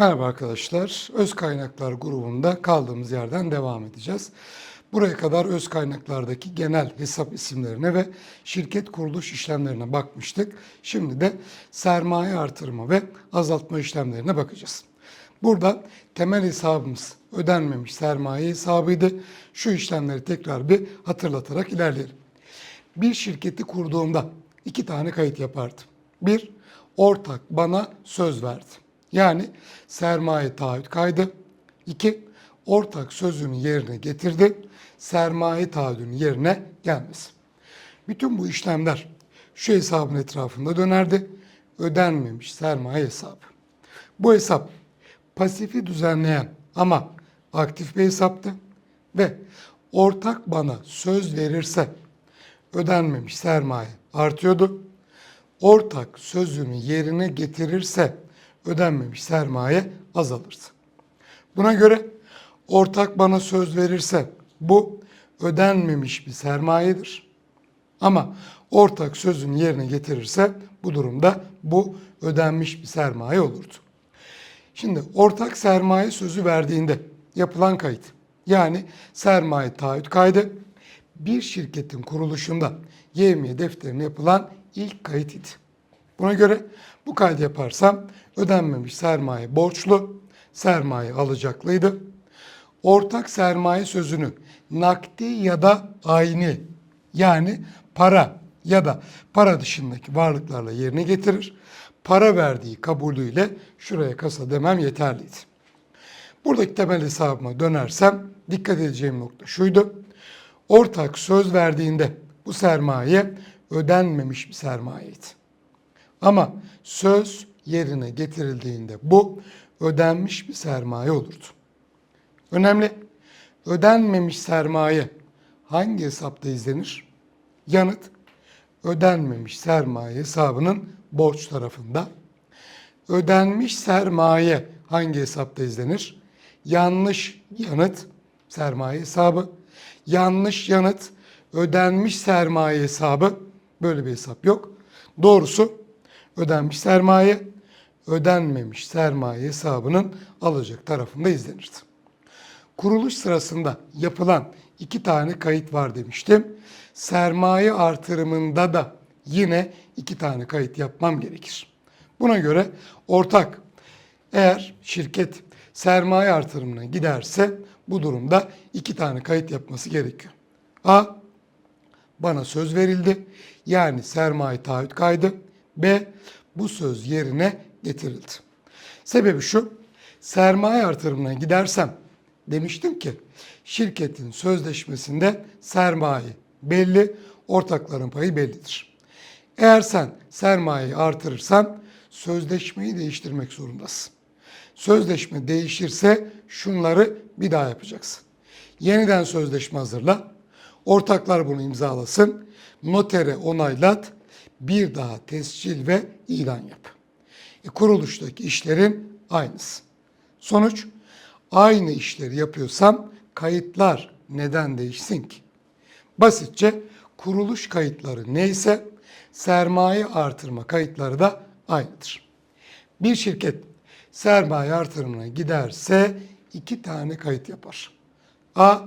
Merhaba arkadaşlar. Öz kaynaklar grubunda kaldığımız yerden devam edeceğiz. Buraya kadar öz kaynaklardaki genel hesap isimlerine ve şirket kuruluş işlemlerine bakmıştık. Şimdi de sermaye artırma ve azaltma işlemlerine bakacağız. Burada temel hesabımız ödenmemiş sermaye hesabıydı. Şu işlemleri tekrar bir hatırlatarak ilerleyelim. Bir şirketi kurduğumda iki tane kayıt yapardım. Bir, ortak bana söz verdi. Yani sermaye taahhüt kaydı. İki, ortak sözünü yerine getirdi. Sermaye taahhüdünün yerine gelmesi. Bütün bu işlemler şu hesabın etrafında dönerdi. Ödenmemiş sermaye hesabı. Bu hesap pasifi düzenleyen ama aktif bir hesaptı ve ortak bana söz verirse ödenmemiş sermaye artıyordu. Ortak sözünü yerine getirirse ödenmemiş sermaye azalırdı. Buna göre ortak bana söz verirse bu ödenmemiş bir sermayedir. Ama ortak sözünü yerine getirirse bu durumda bu ödenmiş bir sermaye olurdu. Şimdi ortak sermaye sözü verdiğinde yapılan kayıt yani sermaye taahhüt kaydı bir şirketin kuruluşunda yevmiye defterine yapılan ilk kayıt idi. Buna göre bu kaydı yaparsam ödenmemiş sermaye borçlu, sermaye alacaklıydı. Ortak sermaye sözünü nakdi ya da ayni yani para ya da para dışındaki varlıklarla yerine getirir. Para verdiği kabulüyle şuraya kasa demem yeterliydi. Buradaki temel hesabıma dönersem dikkat edeceğim nokta şuydu. Ortak söz verdiğinde bu sermaye ödenmemiş bir sermayeydi. Ama söz yerine getirildiğinde bu ödenmiş bir sermaye olurdu. Önemli. Ödenmemiş sermaye hangi hesapta izlenir? Yanıt ödenmemiş sermaye hesabının borç tarafında. Ödenmiş sermaye hangi hesapta izlenir? Yanlış yanıt sermaye hesabı. Yanlış yanıt ödenmiş sermaye hesabı. Böyle bir hesap yok. Doğrusu ödenmiş sermaye, ödenmemiş sermaye hesabının alacak tarafında izlenirdi. Kuruluş sırasında yapılan iki tane kayıt var demiştim. Sermaye artırımında da yine iki tane kayıt yapmam gerekir. Buna göre ortak eğer şirket sermaye artırımına giderse bu durumda iki tane kayıt yapması gerekiyor. A. Bana söz verildi. Yani sermaye taahhüt kaydı. B. Bu söz yerine getirildi. Sebebi şu. Sermaye artırımına gidersem demiştim ki şirketin sözleşmesinde sermaye belli, ortakların payı bellidir. Eğer sen sermayeyi artırırsan sözleşmeyi değiştirmek zorundasın. Sözleşme değişirse şunları bir daha yapacaksın. Yeniden sözleşme hazırla. Ortaklar bunu imzalasın. Notere onaylat. Bir daha tescil ve ilan yap. E, kuruluştaki işlerin aynısı. Sonuç aynı işleri yapıyorsam kayıtlar neden değişsin ki? Basitçe kuruluş kayıtları neyse sermaye artırma kayıtları da aynıdır. Bir şirket sermaye artırımına giderse iki tane kayıt yapar. A.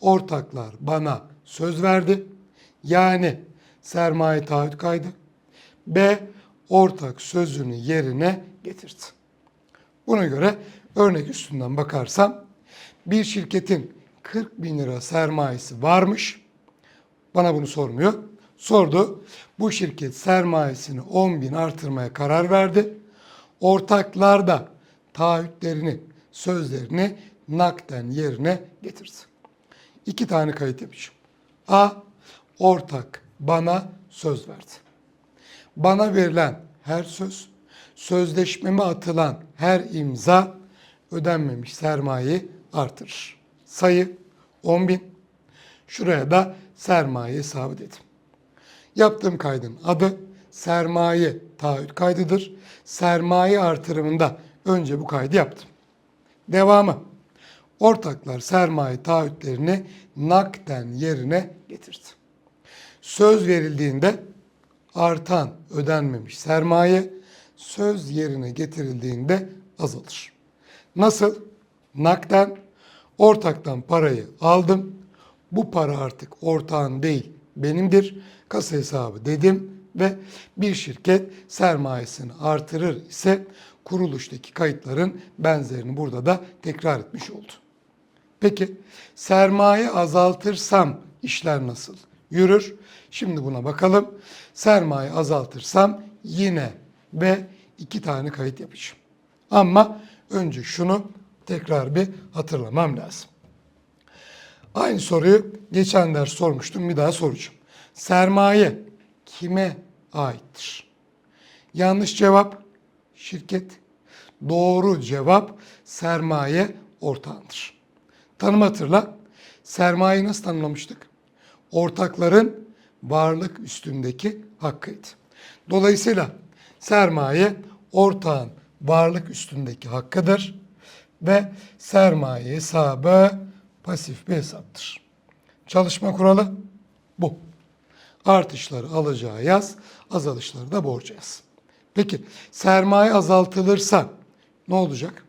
Ortaklar bana söz verdi. Yani sermaye taahhüt kaydı. B. Ortak sözünü yerine getirdi. Buna göre örnek üstünden bakarsam bir şirketin 40 bin lira sermayesi varmış. Bana bunu sormuyor. Sordu. Bu şirket sermayesini 10 bin artırmaya karar verdi. Ortaklar da taahhütlerini, sözlerini nakden yerine getirdi. İki tane kayıt yapacağım. A. Ortak bana söz verdi. Bana verilen her söz, sözleşmeme atılan her imza ödenmemiş sermayeyi artırır. Sayı 10 bin. Şuraya da sermaye hesabı dedim. Yaptığım kaydın adı sermaye taahhüt kaydıdır. Sermaye artırımında önce bu kaydı yaptım. Devamı. Ortaklar sermaye taahhütlerini nakden yerine getirdi. Söz verildiğinde artan ödenmemiş sermaye, söz yerine getirildiğinde azalır. Nasıl? Nakden ortaktan parayı aldım. Bu para artık ortağın değil benimdir. Kasa hesabı dedim ve bir şirket sermayesini artırır ise kuruluştaki kayıtların benzerini burada da tekrar etmiş oldu. Peki sermaye azaltırsam işler nasıl yürür? Şimdi buna bakalım. Sermaye azaltırsam yine ve iki tane kayıt yapacağım. Ama önce şunu tekrar bir hatırlamam lazım. Aynı soruyu geçen ders sormuştum bir daha soracağım. Sermaye kime aittir? Yanlış cevap şirket. Doğru cevap sermaye ortağındır. Tanım hatırla. Sermayeyi nasıl tanımlamıştık? Ortakların varlık üstündeki hakkıydı. Dolayısıyla sermaye ortağın varlık üstündeki hakkıdır ve sermaye hesabı pasif bir hesaptır. Çalışma kuralı bu. Artışları alacağı yaz, azalışları da borca yaz. Peki sermaye azaltılırsa ne olacak?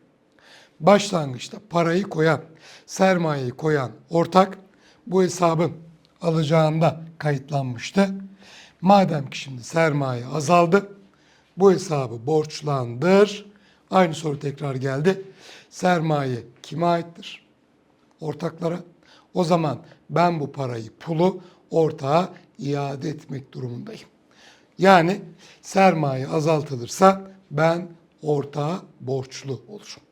Başlangıçta parayı koyan, sermayeyi koyan ortak bu hesabın alacağında kayıtlanmıştı. Madem ki şimdi sermaye azaldı, bu hesabı borçlandır. Aynı soru tekrar geldi. Sermaye kime aittir? Ortaklara. O zaman ben bu parayı, pulu ortağa iade etmek durumundayım. Yani sermaye azaltılırsa ben ortağa borçlu olurum.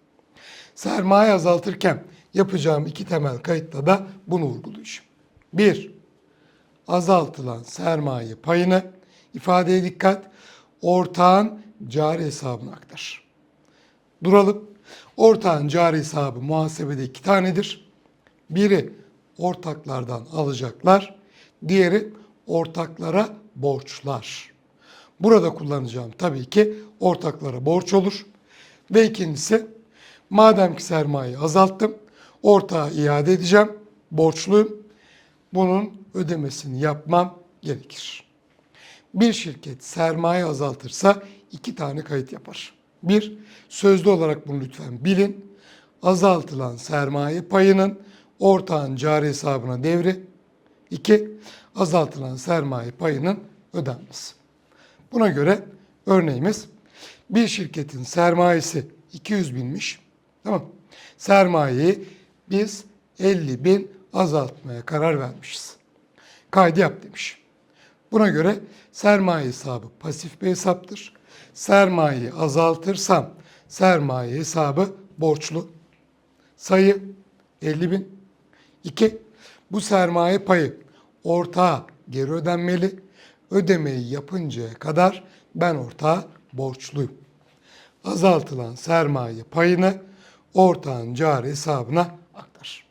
Sermaye azaltırken yapacağım iki temel kayıtta da bunu vurgulayacağım. Bir, azaltılan sermaye payını ifadeye dikkat, ortağın cari hesabına aktar. Duralım. Ortağın cari hesabı muhasebede iki tanedir. Biri ortaklardan alacaklar, diğeri ortaklara borçlar. Burada kullanacağım tabii ki ortaklara borç olur. Ve ikincisi madem ki sermayeyi azalttım, ortağa iade edeceğim, borçluyum. Bunun ödemesini yapmam gerekir. Bir şirket sermaye azaltırsa iki tane kayıt yapar. Bir, sözlü olarak bunu lütfen bilin. Azaltılan sermaye payının ortağın cari hesabına devri. İki, azaltılan sermaye payının ödenmesi. Buna göre örneğimiz bir şirketin sermayesi 200 binmiş. Tamam. Sermayeyi biz 50 bin azaltmaya karar vermişiz. Kaydı yap demiş. Buna göre sermaye hesabı pasif bir hesaptır. Sermayeyi azaltırsam sermaye hesabı borçlu. Sayı 50 bin. 2. Bu sermaye payı ortağa geri ödenmeli. Ödemeyi yapıncaya kadar ben ortağa borçluyum. Azaltılan sermaye payını ortağın cari hesabına aktar.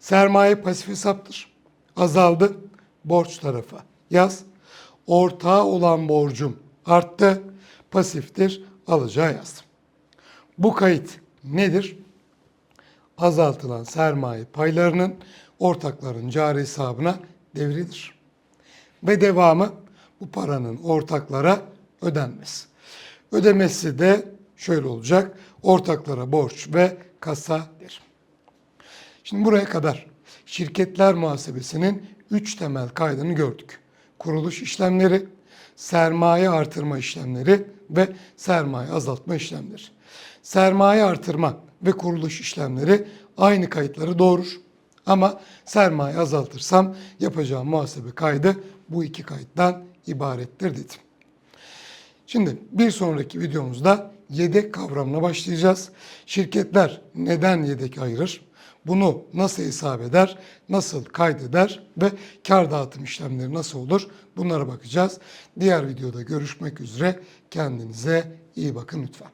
Sermaye pasif hesaptır. Azaldı. Borç tarafa yaz. Ortağa olan borcum arttı. Pasiftir. Alacağı yazdım. Bu kayıt nedir? Azaltılan sermaye paylarının ortakların cari hesabına devridir. Ve devamı bu paranın ortaklara ödenmesi. Ödemesi de şöyle olacak. Ortaklara borç ve kasa derim. Şimdi buraya kadar şirketler muhasebesinin üç temel kaydını gördük. Kuruluş işlemleri, sermaye artırma işlemleri ve sermaye azaltma işlemleri. Sermaye artırma ve kuruluş işlemleri aynı kayıtları doğurur. Ama sermaye azaltırsam yapacağım muhasebe kaydı bu iki kayıttan ibarettir dedim. Şimdi bir sonraki videomuzda yedek kavramına başlayacağız. Şirketler neden yedek ayırır? bunu nasıl hesap eder, nasıl kaydeder ve kar dağıtım işlemleri nasıl olur bunlara bakacağız. Diğer videoda görüşmek üzere. Kendinize iyi bakın lütfen.